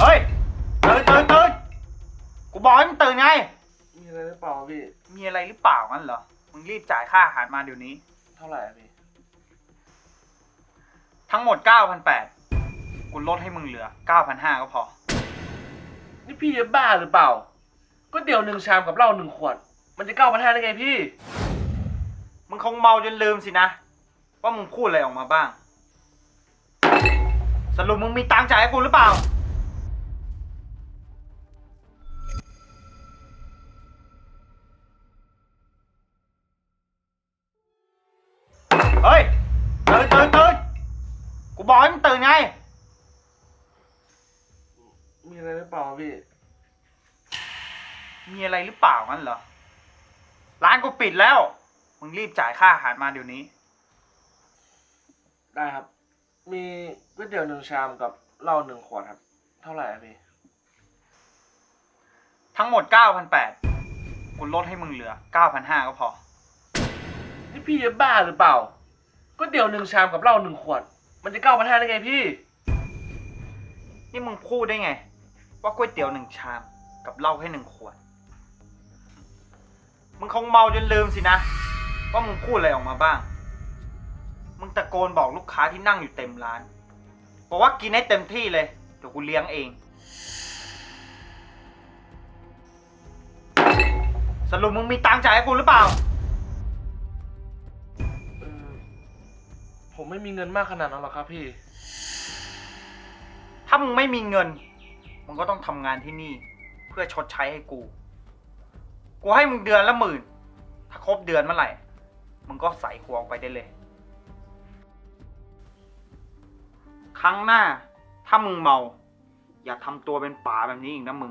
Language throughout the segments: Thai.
เฮ้ยตื่นตื่นตื่นกูบอกให้มึงตื่นไง มีอะไรหรือเปล่าพี่ มีอะไรหรือเปล่างั้นเหรอ มึงรีบจ่ายค่าอาหารมาเดี๋ยวนี้ เท่าไหร่อะพี่ ทั้งหมด 9,800กูลดให้มึงเหลือ 9,500ก็พอ นี่พี่จะบ้าหรือเปล่าก๋วยเตี๋ยวหนึ่งชามกับเหล้าหนึ่งขวด มันจะเก้าพันห้าได้ไงพี่ มึงคงเมาจนลืมสินะ ว่ามึงพูดอะไรออกมาบ้าง สรุปมึงมีตังค์จ่ายให้กูหรือเปล่า ฮ้ยตื่นตื่นตื่นกูบอกให้มึงตื่นไง มีอะไรหรือเปล่าพี่ มีอะไรหรือเปล่างั้นเหรอ ร้านกูปิดแล้ว มึงรีบจ่ายค่าอาหารมาเดี๋ยวนี้ ได้ครับ มีก๋วยเตี๋ยวหนึ่งชามกับเหล้าหนึ่งขวดครับ เท่าไหร่อะพี่ ทั้งหมด 9,800กูลดให้มึงเหลือ 9,500ก็พอ นี่พี่จะบ้าหรือเปล่า ก๋วยเตี๋ยวหนึ่งชามกับเหล้าหนึ่งขวด มันจะเก้าพันห้าได้ไงพี่ นี่มึงพูดได้ไง ว่าก๋วยเตี๋ยวหนึ่งชามกับเหล้าแค่หนึ่งขวด มึงคงเมาจนลืมสินะ ว่ามึงพูดอะไรออกมาบ้าง มึงตะโกนบอกลูกค้าที่นั่งอยู่เต็มร้าน บอกว่ากินให้เต็มที่เลยเดี๋ยวกูเลี้ยงเอง สรุปมึงมีตังค์จ่ายให้กูหรือเปล่า ผมไม่มีเงินมากขนาดนั้นหรอกครับพี่ ถ้ามึงไม่มีเงิน มึงก็ต้องทำงานที่นี่ เพื่อชดใช้ให้กู กูให้มึงเดือนละหมื่น ถ้าครบเดือนเมื่อไหร่ มึงก็ใส่หัวออกไปได้เลย ครั้งหน้า ถ้ามึงเมา อย่าทำตัวเป็นป๋าแบบนี้อีกนะมึง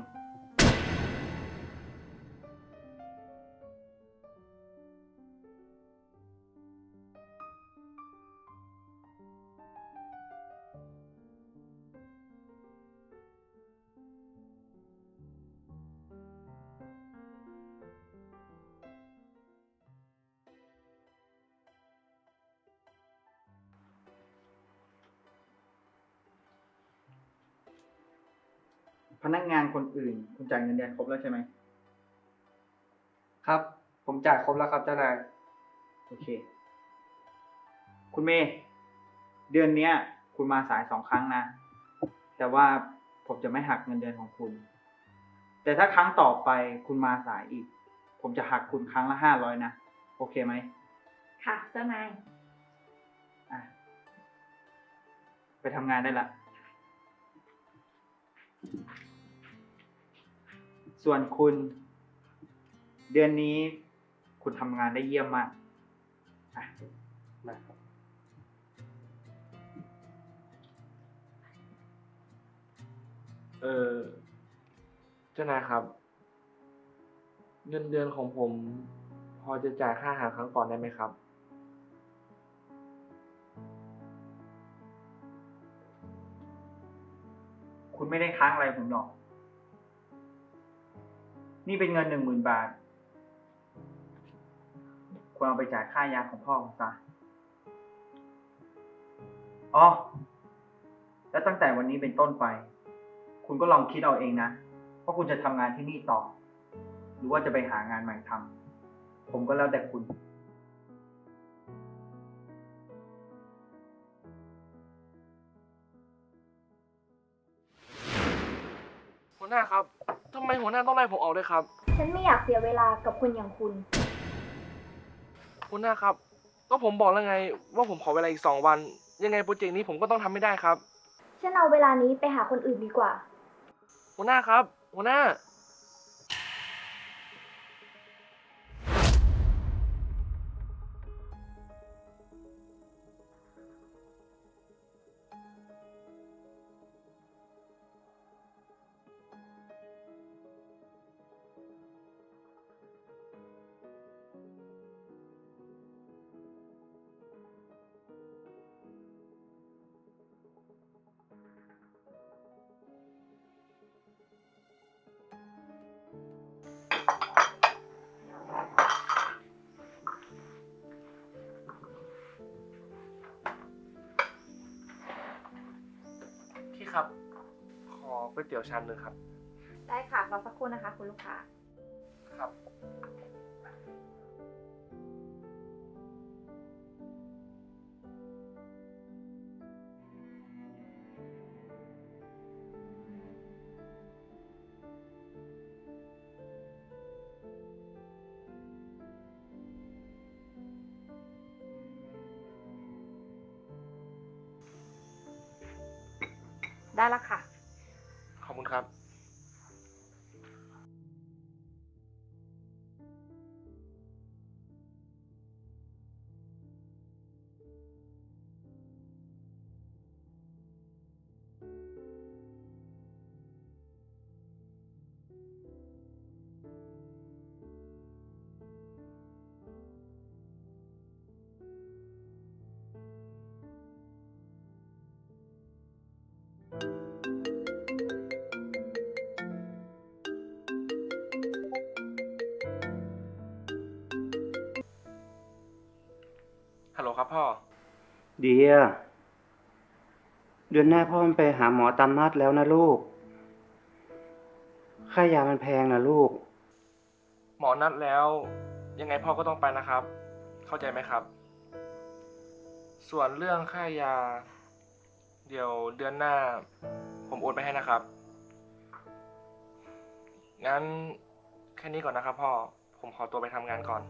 พนักงานคนอื่น คุณจ่ายเงินเดือนครบแล้วใช่ไหมครับ ผมจ่ายครบแล้วครับเจ้านาย โอเค คุณเมย์เดือนเนี้ย คุณมาสายสองครั้งนะ แต่ว่าผมจะไม่หักเงินเดือนของคุณ แต่ถ้าครั้งต่อไปคุณมาสายอีก ผมจะหักคุณครั้งละห้าร้อยนะ โอเคไหมค่ะ เจ้านาย อะ ไปทำงานได้ละ ส่วนคุณ เดือนนี้คุณทำงานได้เยี่ยมมากอะมาครับเออเจ้านายครับ เงินเดือนของผม พอจะจ่ายค่าอาหารครั้งก่อนได้ไหมครับ คุณไม่ได้ค้างอะไรผมหรอก นี่เป็นเงินหนึ่งหมื่นบาทควรเอาไปจ่ายค่ายาของพ่อผมซะอ๋อ แล้วตั้งแต่วันนี้เป็นต้นไป คุณก็ลองคิดเอาเองนะว่าคุณจะทำงานที่นี่ต่อ หรือว่าจะไปหางานใหม่ทำผมก็แล้วแต่คุณหัวหน้าครับ หัวหน้าต้องไล่ผมออกด้วยครับ ฉันไม่อยากเสียเวลากับคนอย่างคุณ หัวหน้าครับ ก็ผมบอกแล้วไง ว่าผมขอเวลาอีกสองวัน ยังไงโปรเจกต์นี้ผมก็ต้องทำไม่ได้ครับ ฉันเอาเวลานี้ไปหาคนอื่นดีกว่า หัวหน้าครับ หัวหน้า ครับขออก๋วยเตี๋ยวชามหนึ่งครับ ได้ค่ะรอสักครู่นะคะ คุณลูกค้า ครับ ได้แล้วค่ะ ครับพ่อ เดีย เดือนหน้าพ่อมันไปหาหมอตามนัดแล้วนะลูก ค่ายามันแพงนะลูก หมอนัดแล้ว ยังไงพ่อก็ต้องไปนะครับ เข้าใจไหมครับ ส่วนเรื่องค่ายา เดี๋ยวเดือนหน้า ผมโอนไปให้นะครับ งั้นแค่นี้ก่อนนะครับพ่อ ผมขอตัวไปทำงานก่อน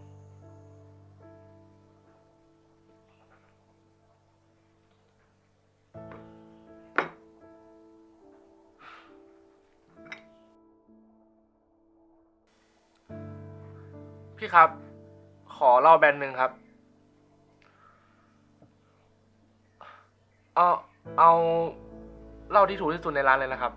พี่ครับ ขอเหล้าแบนหนึ่งครับ เอาเอาเหล้าที่ถูกที่สุดในร้านเลยนะครับ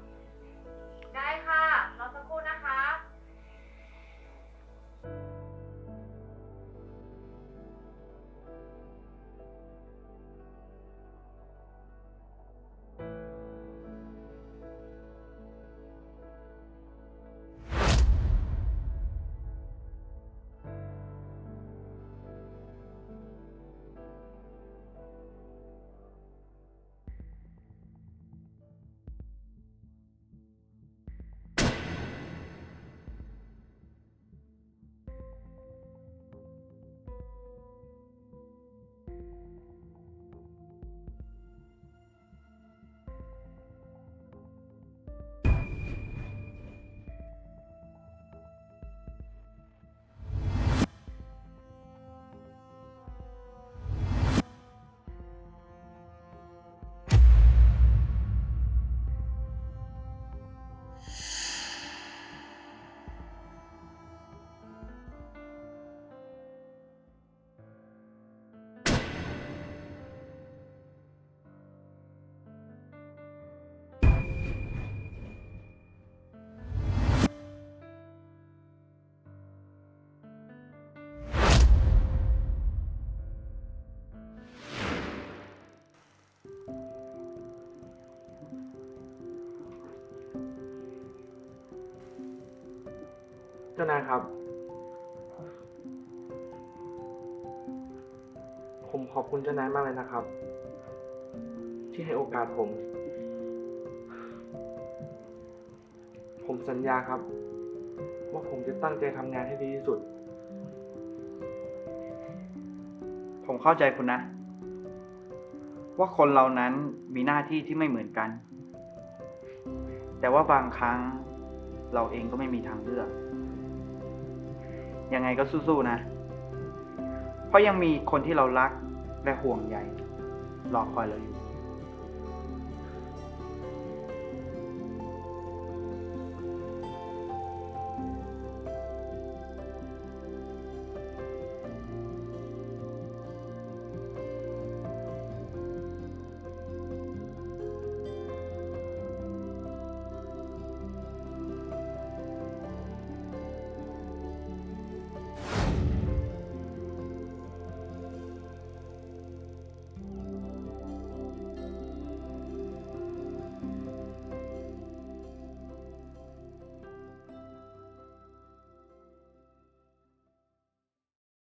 จ้านายครับ ผมขอบคุณเจ้านายมากเลยนะครับ ที่ให้โอกาสผม ผมสัญญาครับ ว่าผมจะตั้งใจทำงานให้ดีที่สุด ผมเข้าใจคุณนะ ว่าคนเรานั้นมีหน้าที่ที่ไม่เหมือนกัน แต่ว่าบางครั้งเราเองก็ไม่มีทางเลือก ยังไงก็สู้ๆนะ เพราะยังมีคนที่เรารักและห่วงใยรอคอยเราอยู่